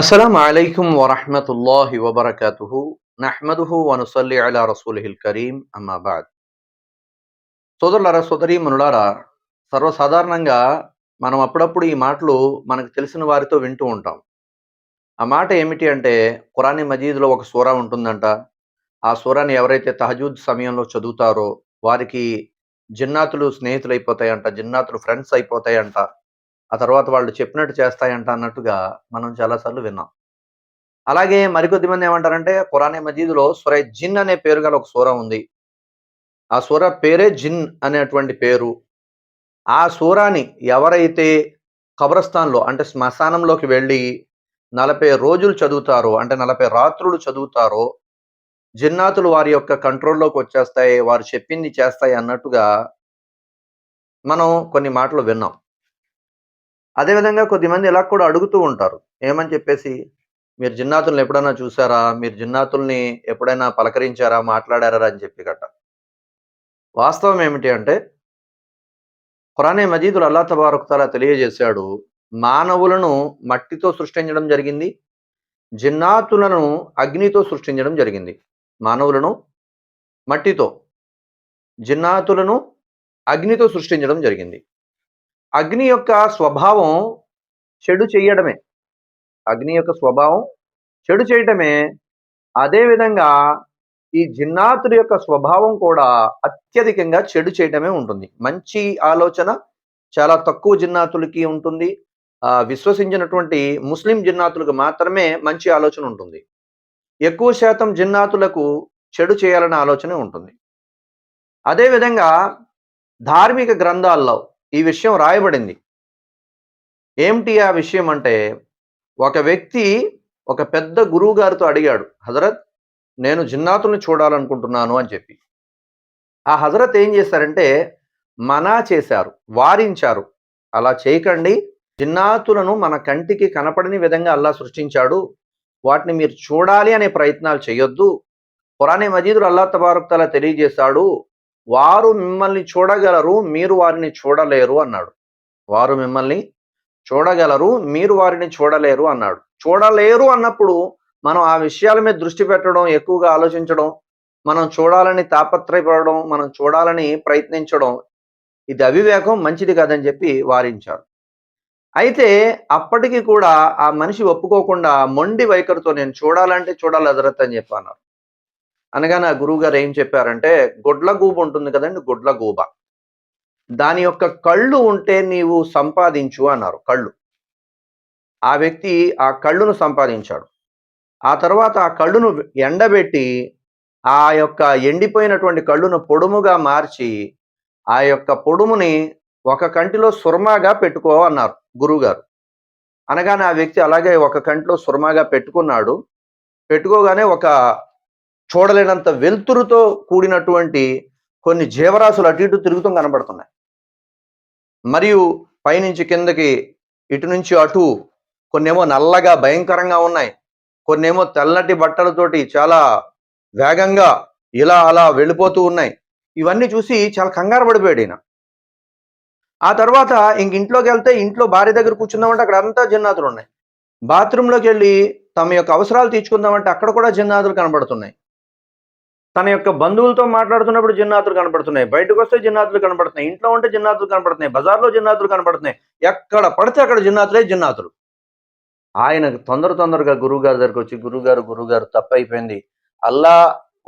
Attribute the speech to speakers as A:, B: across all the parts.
A: అస్సలం అయికు వరహమతుల్లాహి వబర్కతు నహ్మదుహు వనుసల్లి అలా రసూల్హిల్ కరీం అమ్మాబాద్ సోదరులారా సోదరి మనులారా సర్వసాధారణంగా మనం అప్పుడప్పుడు ఈ మాటలు మనకు తెలిసిన వారితో వింటూ ఉంటాం. ఆ మాట ఏమిటి అంటే ఖురాని మజీద్లో ఒక సూరా ఉంటుందంట. ఆ సూరాని ఎవరైతే తహజూద్ సమయంలో చదువుతారో వారికి జిన్నాతులు స్నేహితులు అయిపోతాయంట జిన్నాతులు ఫ్రెండ్స్ అయిపోతాయంట. ఆ తర్వాత వాళ్ళు చెప్పినట్టు చేస్తాయంట అన్నట్టుగా మనం చాలాసార్లు విన్నాం. అలాగే మరికొద్ది మంది ఏమంటారంటే ఖురానే మజీదులో సురై జిన్ అనే పేరు గల ఒక సూర ఉంది. ఆ సూర పేరే జిన్ అనేటువంటి పేరు. ఆ సూరాని ఎవరైతే కబ్రస్థాన్లో అంటే శ్మశానంలోకి వెళ్ళి నలభై రోజులు చదువుతారో అంటే నలభై రాత్రులు చదువుతారో జిన్నాతులు వారి యొక్క కంట్రోల్లోకి వచ్చేస్తాయి వారు చెప్పింది చేస్తాయి అన్నట్టుగా మనం కొన్ని మాటలు విన్నాం. అదేవిధంగా కొద్దిమంది ఇలా కూడా అడుగుతూ ఉంటారు. ఏమని చెప్పేసి? మీరు జిన్నాతుల్ని ఎప్పుడైనా చూసారా? మీరు జిన్నాతుల్ని ఎప్పుడైనా పలకరించారా? మాట్లాడారా అని చెప్పి గట్ట. వాస్తవం ఏమిటి అంటే ఖురానే మజీదులు అల్లా తబారకుతాలా తెలియజేశాడు మానవులను మట్టితో సృష్టించడం జరిగింది జిన్నాతులను అగ్నితో సృష్టించడం జరిగింది. మానవులను మట్టితో జిన్నాతులను అగ్నితో సృష్టించడం జరిగింది. అగ్ని యొక్క స్వభావం చెడు చేయడమే అగ్ని యొక్క స్వభావం చెడు చేయటమే అదేవిధంగా ఈ జిన్నాతుడి యొక్క స్వభావం కూడా అత్యధికంగా చెడు చేయటమే ఉంటుంది. మంచి ఆలోచన చాలా తక్కువ జిన్నాతులకి ఉంటుంది. విశ్వసించినటువంటి ముస్లిం జిన్నాతులకు మాత్రమే మంచి ఆలోచన ఉంటుంది. ఎక్కువ శాతం జిన్నాతులకు చెడు చేయాలనే ఆలోచన ఉంటుంది. అదేవిధంగా ధార్మిక గ్రంథాల్లో ఈ విషయం రాయబడింది. ఏమిటి ఆ విషయం అంటే ఒక వ్యక్తి ఒక పెద్ద గురువు గారితో అడిగాడు హజరత్ నేను జిన్నాతుల్ని చూడాలనుకుంటున్నాను అని చెప్పి. ఆ హజరత్ ఏం చేశారంటే మనా చేశారు వారించారు. అలా చేయకండి జిన్నాతులను మన కంటికి కనపడని విధంగా అల్లా సృష్టించాడు. వాటిని మీరు చూడాలి అనే ప్రయత్నాలు చేయొద్దు. పురాణి మజీదులు అల్లా తబారుక్తలా తెలియజేశాడు వారు మిమ్మల్ని చూడగలరు మీరు వారిని చూడలేరు అన్నాడు. వారు మిమ్మల్ని చూడగలరు మీరు వారిని చూడలేరు అన్నాడు. చూడలేరు అన్నప్పుడు మనం ఆ విషయాల మీద దృష్టి పెట్టడం ఎక్కువగా ఆలోచించడం మనం చూడాలని తాపత్రయపడడం మనం చూడాలని ప్రయత్నించడం ఇది అవివేకం మంచిది కాదని చెప్పి వారించారు. అయితే అప్పటికి కూడా ఆ మనిషి ఒప్పుకోకుండా మొండి వైఖరితో నేను చూడాలంటే చూడాలి అదరత్ అని చెప్పి అన్నారు. అనగానే ఆ గురువు గారు ఏం చెప్పారంటే గుడ్ల గూబ ఉంటుంది కదండి గుడ్ల గూబ. దాని యొక్క కళ్ళు ఉంటే నీవు సంపాదించు అన్నారు కళ్ళు. ఆ వ్యక్తి ఆ కళ్ళును సంపాదించాడు. ఆ తర్వాత ఆ కళ్ళును ఎండబెట్టి ఆ యొక్క ఎండిపోయినటువంటి కళ్ళును పొడుముగా మార్చి ఆ యొక్క పొడుముని ఒక కంటిలో సుర్మాగా పెట్టుకో అన్నారు గురువుగారు. అనగానే ఆ వ్యక్తి అలాగే ఒక కంటిలో సుర్మాగా పెట్టుకున్నాడు. పెట్టుకోగానే ఒక చూడలేనంత వెలుతురుతో కూడినటువంటి కొన్ని జీవరాశులు అటు ఇటు తిరుగుతూ కనబడుతున్నాయి. మరియు పైనుంచి కిందకి ఇటు నుంచి అటు కొన్నేమో నల్లగా భయంకరంగా ఉన్నాయి. కొన్నేమో తెల్లటి బట్టలతోటి చాలా వేగంగా ఇలా అలా వెళ్ళిపోతూ ఉన్నాయి. ఇవన్నీ చూసి చాలా కంగారు పడిపోయాడు ఈయన. ఆ తర్వాత ఇంక ఇంట్లోకి వెళ్తే ఇంట్లో భార్య దగ్గర కూర్చుందామంటే అక్కడ అంతా జిన్నాతులు ఉన్నాయి. బాత్రూంలోకి వెళ్ళి తమ యొక్క అవసరాలు తీర్చుకుందామంటే అక్కడ కూడా జిన్నాదులు కనబడుతున్నాయి. తన యొక్క బంధువులతో మాట్లాడుతున్నప్పుడు జిన్నాతులు కనబడుతున్నాయి బయటకు వస్తే జిన్నాతులు కనబడుతున్నాయి ఇంట్లో ఉంటే జిన్నాతులు కనబడుతున్నాయి బజార్లో జిన్నాతులు కనబడుతున్నాయి ఎక్కడ పడితే అక్కడ జిన్నాతులే జిన్నాతులు. ఆయన తొందర తొందరగా గురువుగారి దగ్గరికి వచ్చి గురువుగారు గురువుగారు తప్పైపోయింది. అల్లా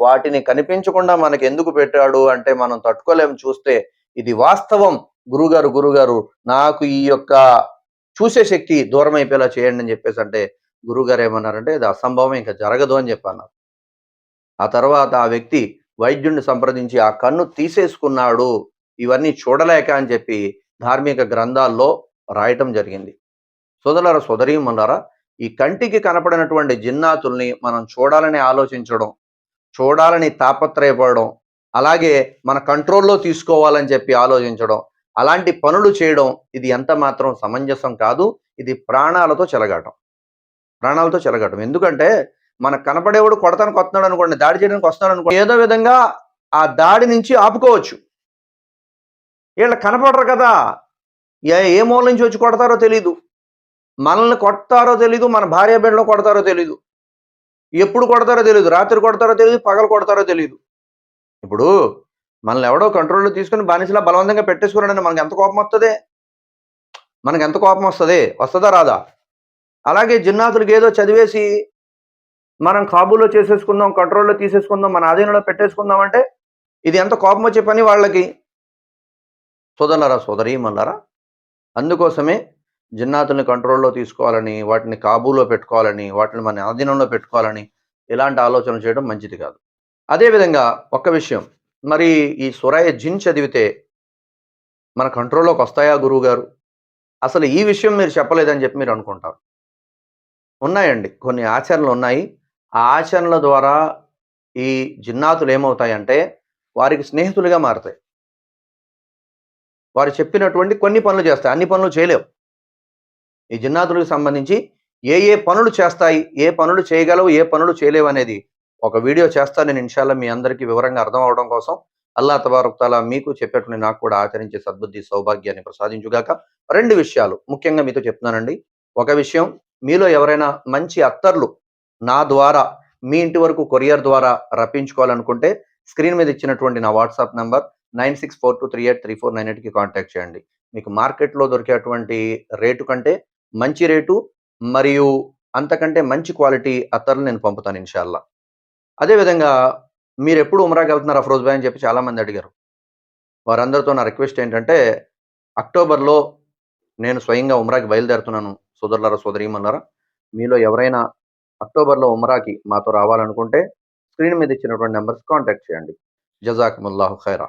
A: వాటిని కనిపించకుండా మనకి ఎందుకు పెట్టాడు అంటే మనం తట్టుకోలేము చూస్తే ఇది వాస్తవం. గురుగారు గురుగారు నాకు ఈ యొక్క చూసే శక్తి దూరం అయిపోయేలా చేయండి అని చెప్పేసి అంటే గురుగారు ఏమన్నారంటే ఇది అసంభవం ఇంకా జరగదు అని చెప్పన్నారు ఆ తర్వాత ఆ వ్యక్తి వైద్యుడిని సంప్రదించి ఆ కన్ను తీసేసుకున్నాడు. ఇవన్నీ చూడలేక అని చెప్పి ధార్మిక గ్రంథాల్లో రాయటం జరిగింది. సోదరులారా సోదరీమన్నారా ఈ కంటికి కనపడినటువంటి జిన్నాతుల్ని మనం చూడాలని ఆలోచించడం చూడాలని తాపత్రయపడడం అలాగే మన కంట్రోల్లో తీసుకోవాలని చెప్పి ఆలోచించడం అలాంటి పనులు చేయడం ఇది ఎంత మాత్రం సమంజసం కాదు. ఇది ప్రాణాలతో చెలగాటం. ప్రాణాలతో చెలగాటం. ఎందుకంటే మనకు కనపడేవాడు కొడతానికి వస్తున్నాడు అనుకోండి దాడి చేయడానికి వస్తున్నాడు అనుకోండి ఏదో విధంగా ఆ దాడి నుంచి ఆపుకోవచ్చు. వీళ్ళు కనపడరు కదా. ఏ ఏ మూల నుంచి వచ్చి కొడతారో తెలీదు. మనల్ని కొడతారో తెలీదు మన భార్య బిడ్డలో కొడతారో తెలీదు. ఎప్పుడు కొడతారో తెలియదు రాత్రి కొడతారో తెలియదు పగలు కొడతారో తెలియదు ఇప్పుడు మనల్ని ఎవడో కంట్రోల్లో తీసుకుని బానిసలా బలవంతంగా పెట్టేసుకున్నాడని మనకి ఎంత కోపం వస్తుంది? మనకి ఎంత కోపం వస్తుంది? వస్తుందా రాదా? అలాగే జిన్నాతులకి ఏదో చదివేసి మనం కాబూలో చేసేసుకుందాం కంట్రోల్లో తీసేసుకుందాం మన ఆధీనంలో పెట్టేసుకుందాం అంటే ఇది ఎంత కోపం వచ్చే పని వాళ్ళకి? సోదరులరా సోదరి మల్లారా అందుకోసమే జిన్నాతుల్ని కంట్రోల్లో తీసుకోవాలని వాటిని కాబూలో పెట్టుకోవాలని వాటిని మన ఆధీనంలో పెట్టుకోవాలని ఇలాంటి ఆలోచనలు చేయడం మంచిది కాదు. అదేవిధంగా ఒక్క విషయం మరి ఈ సురాయ జిన్ చదివితే మన కంట్రోల్లోకి వస్తాయా గురువు గారు అసలు ఈ విషయం మీరు చెప్పలేదని చెప్పి మీరు అనుకుంటారు. ఉన్నాయండి కొన్ని ఆచరణలు ఉన్నాయి. ఆచరణల ద్వారా ఈ జిన్నాతులు ఏమవుతాయంటే వారికి స్నేహితులుగా మారతాయి. వారు చెప్పినటువంటి కొన్ని పనులు చేస్తాయి. అన్ని పనులు చేయలేవు. ఈ జిన్నాతులకు సంబంధించి ఏ ఏ పనులు చేస్తాయి ఏ పనులు చేయగలవు ఏ పనులు చేయలేవు అనేది ఒక వీడియో చేస్తాను. నేను ఇన్షాల్లో మీ అందరికీ వివరంగా అర్థం అవడం కోసం అల్లా తబారుక్తాలా మీకు చెప్పేటువంటి నాకు కూడా ఆచరించే సద్బుద్ధి సౌభాగ్యాన్ని ప్రసాదించుగాక. రెండు విషయాలు ముఖ్యంగా మీతో చెప్తున్నానండి. ఒక విషయం మీలో ఎవరైనా మంచి అత్తర్లు నా ద్వారా మీ ఇంటి వరకు కొరియర్ ద్వారా రప్పించుకోవాలనుకుంటే స్క్రీన్ మీద ఇచ్చినటువంటి నా WhatsApp number nine six four two three eight three four nine ఎయిట్కి కాంటాక్ట్ చేయండి. మీకు మార్కెట్లో దొరికేటువంటి రేటు కంటే మంచి రేటు మరియు అంతకంటే మంచి క్వాలిటీ అత్తర్లు నేను పంపుతాను ఇన్షాల్లా. అదేవిధంగా మీరు ఎప్పుడు ఉమరాకి వెళ్తున్నారు అఫ్రోజ్ భాయ్ అని చెప్పి చాలామంది అడిగారు. వారందరితో నా రిక్వెస్ట్ ఏంటంటే అక్టోబర్లో నేను స్వయంగా ఉమరాకి బయలుదేరుతున్నాను. సోదరులారా సోదరీమన్నారా మీలో ఎవరైనా అక్టోబర్లో ఉమరాకి మాతో రావాలనుకుంటే స్క్రీన్ మీద ఇచ్చినటువంటి నెంబర్స్ కాంటాక్ట్ చేయండి. జజాకుముల్లాహు ఖైరా.